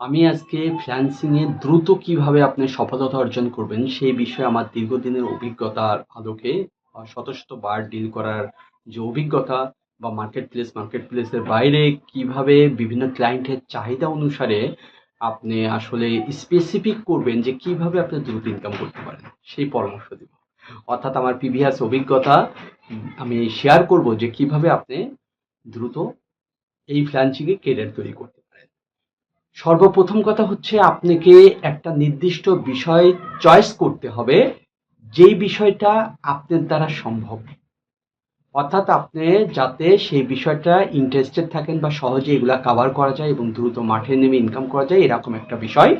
আমি আজকে ফ্রিল্যান্সিংয়ে দ্রুত কীভাবে আপনি সফলতা অর্জন করবেন সেই বিষয়ে আমার দীর্ঘদিনের অভিজ্ঞতার আলোকে শত, শত বার ডিল করার যে অভিজ্ঞতা বা মার্কেট প্লেস, মার্কেট প্লেসের বাইরে কীভাবে বিভিন্ন ক্লায়েন্টের চাহিদা অনুসারে আপনি আসলে স্পেসিফিক করবেন যে কীভাবে আপনি দ্রুত ইনকাম করতে পারেন, সেই পরামর্শ দিব। অর্থাৎ আমার প্রিভিয়াস অভিজ্ঞতা আমি শেয়ার করব যে কীভাবে আপনি দ্রুত এই ফ্রিল্যান্সিংয়ে ক্যারিয়ার তৈরি করতে। সর্বপ্রথম কথা হচ্ছে আপনাকে একটা নির্দিষ্ট বিষয় চয়েস করতে হবে, যেই বিষয়টা আপনার দ্বারা সম্ভব। অর্থাৎ আপনি যাতে সেই বিষয়টা ইন্টারেস্টেড থাকেন বা সহজে এগুলা কভার করা যায় এবং দ্রুত মাঠে নেমে ইনকাম করা যায় এরকম একটা বিষয়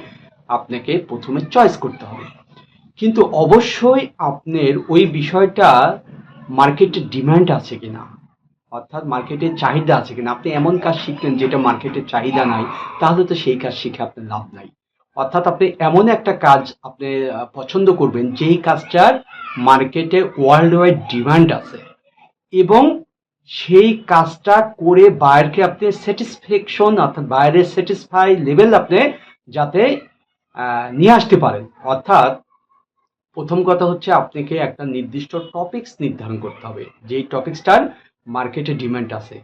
আপনাকে ১ম এ চয়েস করতে হবে। কিন্তু অবশ্যই আপনার ওই বিষয়টা মার্কেটে ডিমান্ড আছে কিনা? অর্থাৎ মার্কেটের চাহিদা আছে কিনা? আপনি এমন কাজ শিখলেন যেটা মার্কেটের চাহিদা নাই, তাহলে তো সেই কাজ শিখে আপনার লাভ নাই। অর্থাৎ আপনি এমন একটা কাজ আপনি পছন্দ করবেন যেই কাজটার মার্কেটে ওয়ার্ল্ড ওয়াইড ডিমান্ড আছে এবং সেই কাজটা করে বায়ারকে আপনি স্যাটিসফ্যাকশন অর্থাৎ বায়ারের স্যাটিসফাই লেভেল আপনি যাতে নিয়ে আসতে পারেন। অর্থাৎ প্রথম কথা হচ্ছে আপনাকে একটা নির্দিষ্ট টপিকস নির্ধারণ করতে হবে। যেই টপিকসটার মার্কেটে ডিমান্ড আছে।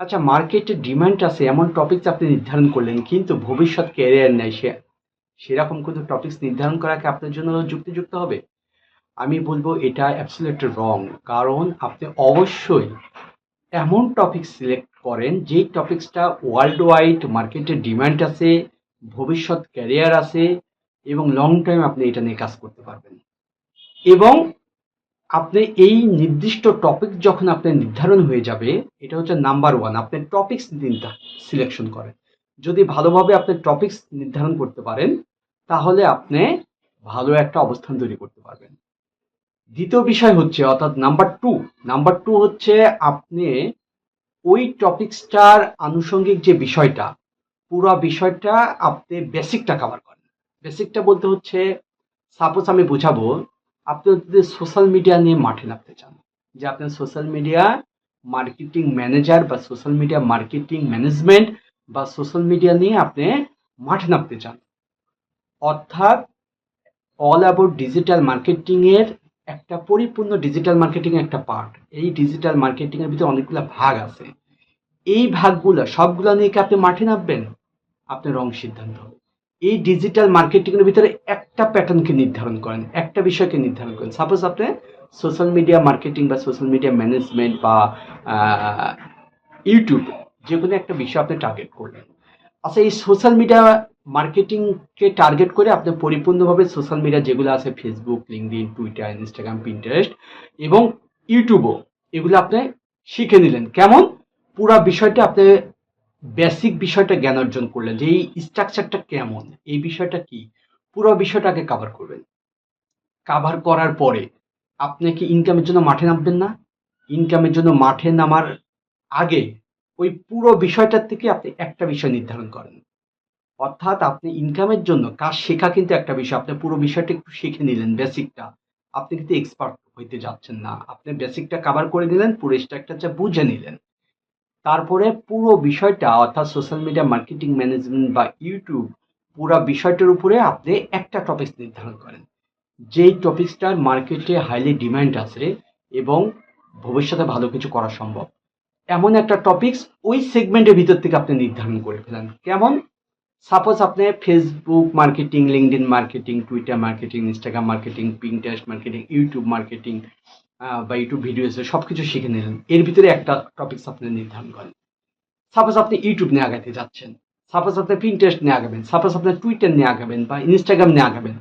আচ্ছা মার্কেটে ডিমান্ড আছে এমন টপিকস আপনি নির্ধারণ করলেন কিন্তু ভবিষ্যৎ ক্যারিয়ার নাই সে সেরকম কোনো টপিকস নির্ধারণ করা কি আপনার জন্য যুক্তিযুক্ত হবে? আমি বলব এটা অ্যাবসোলিউটলি রং। কারণ আপনি অবশ্যই এমন টপিক সিলেক্ট করেন যেই টপিকসটা ওয়ার্ল্ড ওয়াইড মার্কেটে ডিমান্ড আছে, ভবিষ্যৎ ক্যারিয়ার আছে এবং লং টাইম আপনি এটা নিয়ে কাজ করতে পারবেন। এবং আপনি এই নির্দিষ্ট টপিক যখন আপনার নির্ধারণ হয়ে যাবে, এটা হচ্ছে নাম্বার ওয়ান আপনি টপিকস নির্ধা সিলেকশন করেন। যদি ভালোভাবে আপনি টপিকস নির্ধারণ করতে পারেন, তাহলে আপনি ভালো একটা অবস্থান তৈরি করতে পারবেন। দ্বিতীয় বিষয় হচ্ছে অর্থাৎ নাম্বার টু নাম্বার টু হচ্ছে আপনি ওই টপিকসটার আনুষঙ্গিক যে বিষয়টা, পুরো বিষয়টা আপনি বেসিকটা কভার করেন। বেসিকটা বলতে হচ্ছে সাপোজ আমি বুঝাবো, আপনি যদি সোশ্যাল মিডিয়া নিয়ে মাঠে নামতে চান, যে আপনি সোশ্যাল মিডিয়া মার্কেটিং ম্যানেজার বা সোশ্যাল মিডিয়া মার্কেটিং ম্যানেজমেন্ট বা সোশ্যাল মিডিয়া নিয়ে আপনি মাঠে নামতে চান। অর্থাৎ অল অ্যাবাউট ডিজিটাল মার্কেটিংয়ের একটা পরিপূর্ণ ডিজিটাল মার্কেটিং একটা পার্ট। এই ডিজিটাল মার্কেটিংয়ের ভিতরে অনেকগুলা ভাগ আছে। এই ভাগগুলো সবগুলো নিয়ে কি আপনি মাঠে নামবেন? আপনার রং সিদ্ধান্ত হবে। এই ডিজিটাল মার্কেটিং এর ভিতরে একটা প্যাটার্নকে নির্ধারণ করেন, একটা বিষয়কে নির্ধারণ করেন। সাপোজ আপনি সোশ্যাল মিডিয়া মার্কেটিং বা সোশ্যাল মিডিয়া ম্যানেজমেন্ট বা ইউটিউব যেকোনো একটা বিষয় আপনি টার্গেট করলেন। আচ্ছা এই সোশ্যাল মিডিয়া মার্কেটিংকে টার্গেট করে আপনি পরিপূর্ণভাবে সোশ্যাল মিডিয়া যেগুলো আছে Facebook, LinkedIn, Twitter Instagram Pinterest এবং ইউটিউবও এগুলো আপনি শিখে নিলেন। কেমন? পুরা বিষয়টা আপনি বেসিক বিষয়টা জ্ঞান অর্জন করলেন যে এই স্ট্রাকচারটা কেমন? এই বিষয়টা কি? পুরো বিষয়টা আগে কভার করবেন। কভার করার পরে আপনি কি ইনকামের জন্য মাঠে নামবেন না? ইনকামের জন্য মাঠে নামার আগে ওই পুরো বিষয়টার থেকে আপনি একটা বিষয় নির্ধারণ করেন। অর্থাৎ আপনি ইনকামের জন্য কাজ শেখা কিন্তু একটা বিষয়। আপনি পুরো বিষয়টা একটু শিখে নিলেন বেসিকটা। আপনি কিন্তু এক্সপার্ট হইতে যাচ্ছেন না। আপনি বেসিকটা কভার করে নিলেন, পুরো স্ট্রাকচারটা বুঝে নিলেন। তারপরে পুরো বিষয়টা অর্থাৎ সোশ্যাল মিডিয়া মার্কেটিং ম্যানেজমেন্ট বা ইউটিউব পুরা বিষয়টার উপরে আপনি একটা টপিকস নির্ধারণ করেন। যেই টপিকসটার মার্কেটে হাইলি ডিমান্ড আছে এবং ভবিষ্যতে ভালো কিছু করা সম্ভব। এমন একটা টপিকস ওই সেগমেন্টের ভিতর থেকে আপনি নির্ধারণ করে ফেলেন। কেমন? সাপোজ আপনি Facebook marketing, LinkedIn marketing, Twitter marketing, Instagram marketing, Pinterest marketing, YouTube marketing বা ইউটিউব ভিডিওস সবকিছু শিখে নিলেন। এর ভিতরে একটা টপিকস আপনি নির্ধারণ করেন। সাপোজ আপনি ইউটিউব নিয়ে আগাতে যাচ্ছেন। সাপোজ আপনি Pinterest নিয়ে আগাবেন। সাপোজ আপনি টুইটার নিয়ে আগাবেন বা ইনস্টাগ্রাম নিয়ে আগাবেন।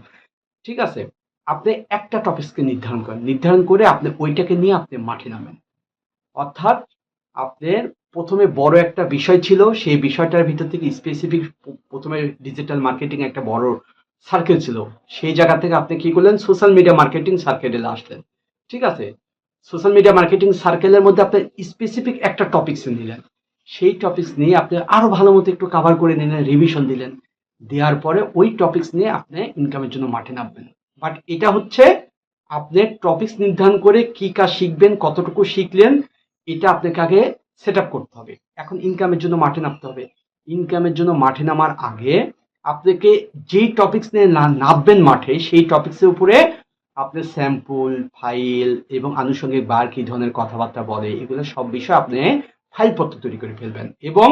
ঠিক আছে? আপনি একটা টপিকসকে নির্ধারণ করেন। নির্ধারণ করে আপনি ওইটাকে নিয়ে আপনি মাঠে নামেন। অর্থাৎ আপনার প্রথমে বড় একটা বিষয় ছিল, সেই বিষয়টার ভিতর থেকে স্পেসিফিক প্রথমে ডিজিটাল মার্কেটিং একটা বড় সার্কেল ছিল। সেই জায়গা থেকে আপনি কি করলেন? সোশ্যাল মিডিয়া মার্কেটিং সার্কেলে আসলেন। ঠিক আছে? সোশ্যাল মিডিয়া মার্কেটিং সার্কেলের মধ্যে আপনি স্পেসিফিক একটা টপিকস নিলেন। সেই টপিকস নিয়ে আপনি আরও ভালো মতো একটু কভার করে নিলেন, রিভিশন দিলেন। দেওয়ার পরে ওই টপিকস নিয়ে আপনি ইনকামের জন্য মাঠে নামবেন। বাট এটা হচ্ছে আপনি টপিক্স নির্ধারণ করে কি কাজ শিখবেন, কতটুকু শিখলেন এটা আপনাকে আগে সেটআপ করতে হবে। এখন ইনকামের জন্য মাঠে নামতে হবে। ইনকামের জন্য মাঠে নামার আগে আপনাকে যেই টপিকস নিয়ে নামবেন মাঠে সেই টপিক্সের উপরে আপনার স্যাম্পল ফাইল এবং আনুষঙ্গিক বার কি ধরনের কথাবার্তা বলে, এগুলো সব বিষয় আপনি ফাইলপত্র তৈরি করে ফেলবেন এবং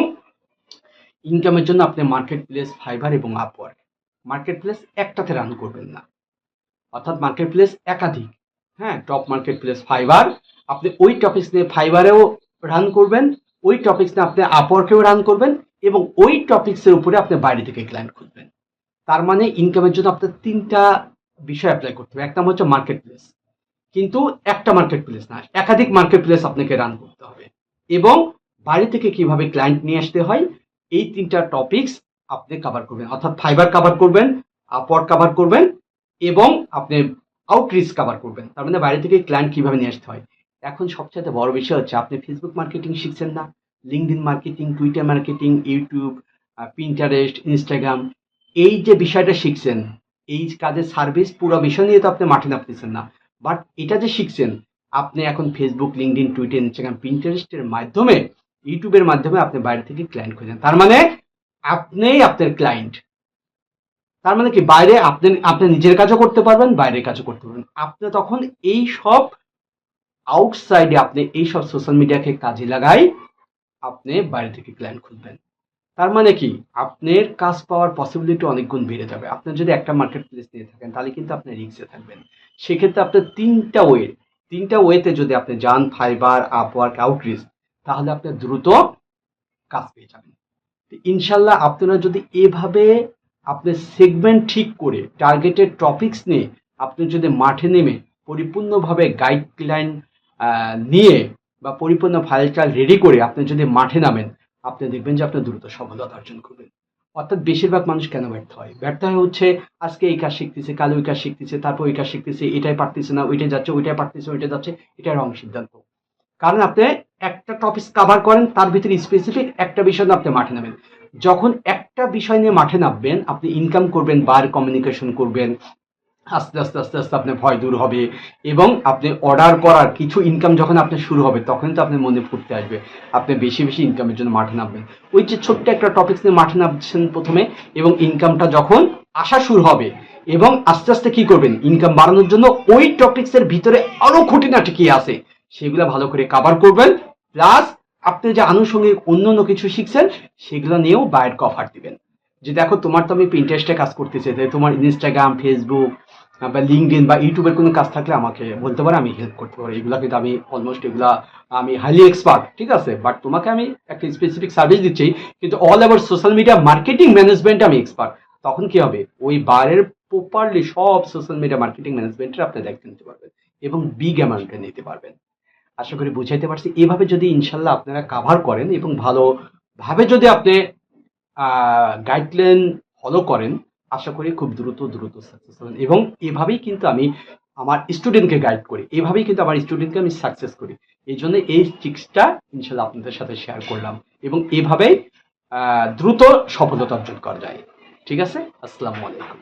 ইনকামের জন্য আপনি মার্কেট প্লেস ফাইবার এবং আপওয়ার্ক মার্কেট প্লেস একটাতে রান করবেন না। অর্থাৎ মার্কেট প্লেস একাধিক। হ্যাঁ টপ মার্কেট প্লেস ফাইবার আপনি ওই টপিক্স নিয়ে ফাইবারেও রান করবেন, ওই টপিক্স নিয়ে আপনি আপওয়ার্কেও রান করবেন এবং ওই টপিকসের উপরে আপনি বাইরে থেকে ক্লায়েন্ট খুঁজবেন। তার মানে ইনকামের জন্য আপনার তিনটা বিষয় অ্যাপ্লাই করতে হবে। এক নাম হচ্ছে মার্কেট প্লেস কিন্তু একটা মার্কেট প্লেস না, একাধিক মার্কেট প্লেস আপনাকে রান করতে হবে। এবং বাইরে থেকে কীভাবে ক্লায়েন্ট নিয়ে আসতে হয়, এই তিনটা টপিকস আপনি কভার করবেন। অর্থাৎ ফাইবার কভার করবেন আপওয়ার্ক কভার করবেন এবং আপনি আউটরিচ কভার করবেন। তার মানে বাইরে থেকে ক্লায়েন্ট কীভাবে নিয়ে আসতে হয়। এখন সবচেয়ে বড় বিষয় হচ্ছে, আপনি ফেসবুক মার্কেটিং শিখছেন না। LinkedIn marketing Twitter marketing YouTube Pinterest Instagram এই যে বিষয়টা শিখছেন এই কাজের সার্ভিস পুরো বিষয় নিয়ে তো আপনি মাঠে নামতেছেন না। বাট এটা যে শিখছেন, আপনি এখন ফেসবুক লিঙ্কডিন টুইটার ইনস্টাগ্রাম প্রিন্টারেস্টের মাধ্যমে ইউটিউবের মাধ্যমে আপনি বাইরে থেকে ক্লায়েন্ট খুঁজেন। তার মানে আপনিই আপনার ক্লায়েন্ট তার মানে কি? বাইরে আপনি আপনি নিজের কাজও করতে পারবেন, বাইরের কাজও করতে পারবেন। আপনি তখন এই সব আউটসাইডে আপনি এই সব সোশ্যাল মিডিয়াকে কাজে লাগাই, আপনি বাইরে থেকে ক্লায়েন্ট খুঁজবেন। তার মানে কি? আপনার কাজ পাওয়ার পসিবিলিটি অনেক গুণ বেড়ে যাবে। আপনি যদি একটা মার্কেট প্লেস নিয়ে থাকেন, তাহলে কিন্তু আপনি রিক্সে থাকবেন। সেক্ষেত্রে আপনার তিনটা ওয়ে তিনটা ওয়েতে যদি আপনি যান ফাইবার আপওয়ার্ক আউটরিচ তাহলে আপনি দ্রুত কাজ পেয়ে যাবেন। ইনশাল্লাহ আপনারা যদি এভাবে আপনি সেগমেন্ট ঠিক করে টার্গেটেড টপিকস নিয়ে আপনি যদি মাঠে নেমে পরিপূর্ণভাবে গাইডলাইন নিয়ে বা পরিপূর্ণ ফাইলটা রেডি করে আপনি যদি মাঠে নামেন আপনি দেখবেন যে আপনি দ্রুত সফলতা অর্জন করবেন। অর্থাৎ বেশিরভাগ মানুষ কেন ব্যর্থ হয়? ব্যর্থ হয় হচ্ছে, আজকে এই কাজ শিখতেছে, কাল ওই কাজ শিখতেছে, তারপর ওই কাজ শিখতেছে, এটাই পারতেছে না, ওইটাই যাচ্ছে, ওইটাই পারতেছে ওইটা যাচ্ছে, এটা রং সিদ্ধান্ত। কারণ আপনি একটা টপিক কভার করেন, তার ভিতরে স্পেসিফিক একটা বিষয় আপনি মাঠে নামেন। যখন একটা বিষয় নিয়ে মাঠে নামবেন, আপনি ইনকাম করবেন বার কমিউনিকেশন করবেন আস্তে আস্তে আস্তে আস্তে আপনার ভয় দূর হবে এবং আপনি অর্ডার করার কিছু ইনকাম যখন আপনার শুরু হবে, তখন তো আপনার মনে ফুটতে আসবে। আপনি বেশি বেশি ইনকামের জন্য মাঠে নামবেন। ওই যে ছোট্ট একটা টপিক নিয়ে মাঠে নামছেন প্রথমে এবং ইনকামটা যখন আসা শুরু হবে এবং আস্তে আস্তে কি করবেন? ইনকাম বাড়ানোর জন্য ওই টপিক্সের ভিতরে আরও খুঁটিনাটি কি আছে? সেগুলো ভালো করে কাভার করবেন। প্লাস আপনি যে আনুষঙ্গিক অন্য অন্য কিছু শিখছেন, সেগুলো নিয়েও বাইরের অফার দিবেন। যে দেখো, তোমার তো আমি পিন্টারেস্টে কাজ করতেছি, তাই তোমার ইনস্টাগ্রাম ফেসবুক বা লিঙ্কডিন বা ইউটিউবের কোনো কাজ থাকলে আমাকে বলতে পারো, আমি হেল্প করতে পারি। এগুলা কিন্তু আমি অলমোস্ট এগুলা আমি হাইলি এক্সপার্ট ঠিক আছে? বাট তোমাকে আমি একটা স্পেসিফিক সার্ভিস দিচ্ছি, কিন্তু all over social media marketing management আমি এক্সপার্ট তখন কি হবে? ওই বারের প্রপারলি সব সোশ্যাল মিডিয়া মার্কেটিং ম্যানেজমেন্টের আপনি দায়িত্ব নিতে পারবেন এবং বিগ অ্যামাউন্টে নিতে পারবেন। আশা করি বুঝাইতে পারছি। এভাবে যদি ইনশাল্লাহ আপনারা কাভার করেন এবং ভালোভাবে যদি আপনি গাইডলাইন ফলো করেন, আশা করি খুব দ্রুত দ্রুত সাকসেস হবেন। এবং এভাবেই কিন্তু আমি আমার স্টুডেন্টকে গাইড করি। এভাবেই কিন্তু আমার স্টুডেন্টকে আমি সাকসেস করি। এই জন্য এই টিক্সটা ইনশাল্লাহ আপনাদের সাথে শেয়ার করলাম। এবং এভাবেই দ্রুত সফলতা অর্জন করা যায়। ঠিক আছে? আসসালামু আলাইকুম।